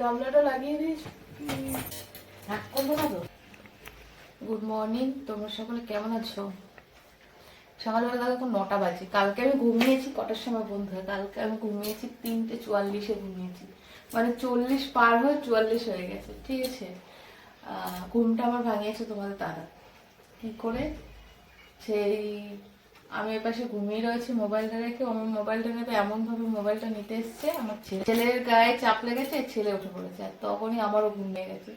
গামলাটা লাগিয়ে দিস থাক করব না তো। গুড মর্নিং তোমরা সকলে কেমন আছো? সকালবেলা দেখো এখন নটা বাজে। কালকে আমি ঘুমিয়েছি কটার সময় বন্ধু হয়? কালকে আমি ঘুমিয়েছি তিনটে চুয়াল্লিশে ঘুমিয়েছি। মানে চল্লিশ পার হয়ে চুয়াল্লিশ হয়ে গেছে ঠিক আছে? ঘুমটা আমার ভাঙিয়েছে তোমাদের দাদা। কি করে? সেই আমি এপাশে ঘুমিয়ে রয়েছি, মোবাইলটা রেখে। আমার মোবাইলটা নেবে এমন ভাবে মোবাইলটা নিতে এসছে। আমার ছেলে ছেলের গায়ে চাপ লেগেছে, ছেলে উঠে পড়েছে। আর তখনই আমারও ঘুম লেগে গেছে।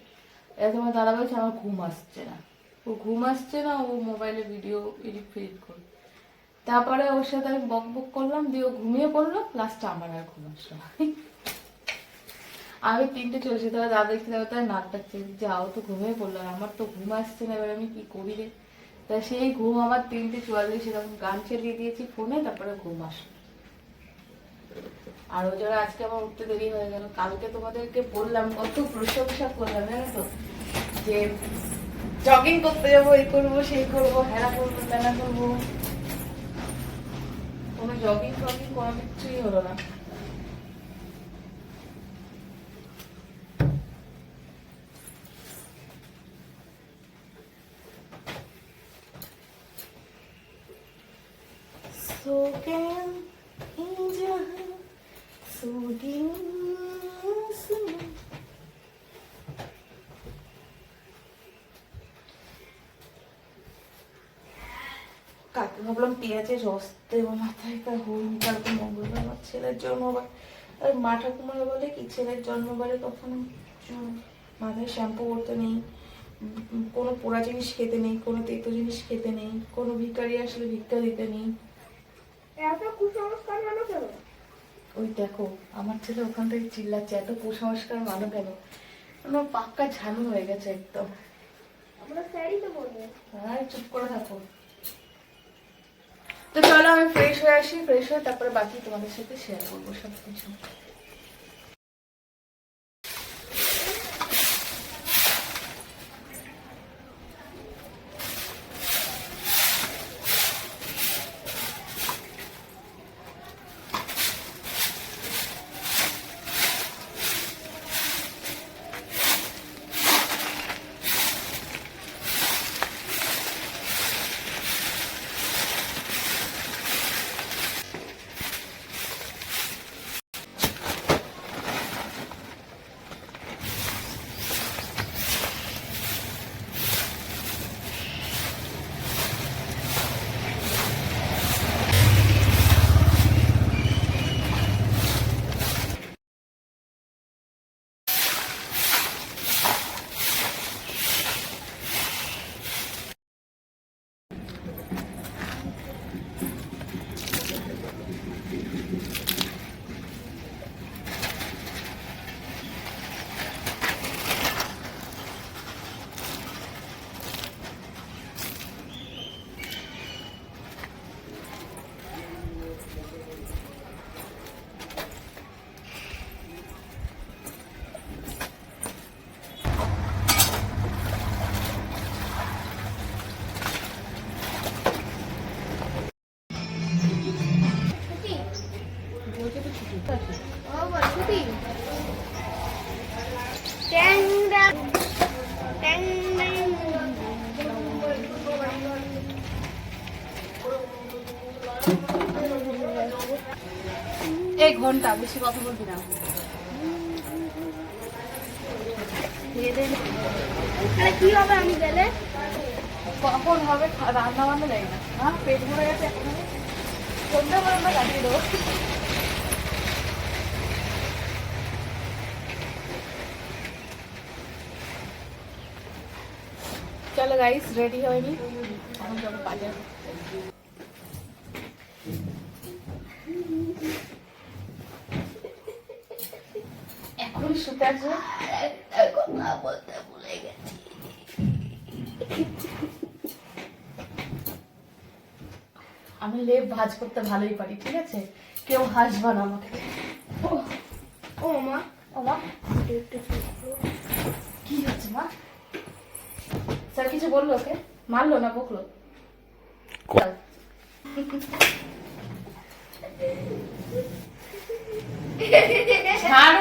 এটা তোমার দাদা বলছে, আমার ঘুম আসছে না। ও ঘুম আসছে না, ও মোবাইলে ভিডিও এডিট ফেডিট করে তারপরে ওর সাথে আমি বক বক করলাম, দিয়ে ও ঘুমিয়ে পড়ল। লাস্টে আমার আর ঘুম আসলো। আমি তিনটে চলছে তাহলে দাদা দেখতে নাক ডাকছে যাও তো, ঘুমিয়ে পড়ল। আমার তো ঘুম আসছে না, এবার আমি কি করি রে? তা সেই ঘুম আমার তিনটে চুয়াল্লিশ এরকম গান চালিয়ে দিয়েছি ফোনে, তারপরে ঘুম আসলো। আর ওই জন্য আজকে আমার উঠতে দেরি হয়ে গেল, কালকে তোমাদেরকে বললাম, কত প্রশংসা করলাম, জানো তো? যে জগিং করতে যাব এই করব, সেই করব, হেরা করব তেনা করব। কোনো জগিং ফগিং কোনো কিছুই হলো না। কাকে ভাবলাম পেঁয়াজের রস দেবো মাথায় তা হলুদ কালকে মঙ্গলবার আমার ছেলের জন্মবার। আর মা ঠাকুমারা বলে কি, ছেলের জন্মবারে চুল মাথায় শ্যাম্পু করতে নেই কোনো পোড়া জিনিস খেতে নেই, কোনো তেতো জিনিস খেতে নেই, কোনো ভিখারি আসলে ভিক্ষা দিতে নেই। এত কুসংস্কার মানো কেন? ওই দেখো আমার ছেলে ওখান থেকে চিল্লাচ্ছে এত কুসংস্কার মানো কেন? আমার পাক্কা ঝানু হয়ে গেছে একদম। আমরা স্যারই তো বলব। হ্যাঁ চুপ করে থাকো। তো চলো আমি ফ্রেশ হয়ে আসি ফ্রেশ হয়ে তারপরে বাকি তোমাদের সাথে শেয়ার করব সব কিছু এই ঘণ্টা বেশি কথা বলবি না। কি হবে আমি গেলে? কখন হবে? রান্না বান্না যাই না। হ্যাঁ পেট ভরে গেছে সন্ধ্যা পর্যন্ত কাটিয়ে দেবো। চলো গাইস রেডি হয়নি। এখন চলো বাজার। শুতে আসবে কথা বলতে ভুলে গেছি। আমি লেপ ভাজ করতে ভালোই পারি ঠিক আছে? কেউ হাসবা না আমাকে। ও মা। ও মা। কি হচ্ছে মা? স্যার কিছু বলল ওকে? মারলো না বকলো? ঝাড়ুটা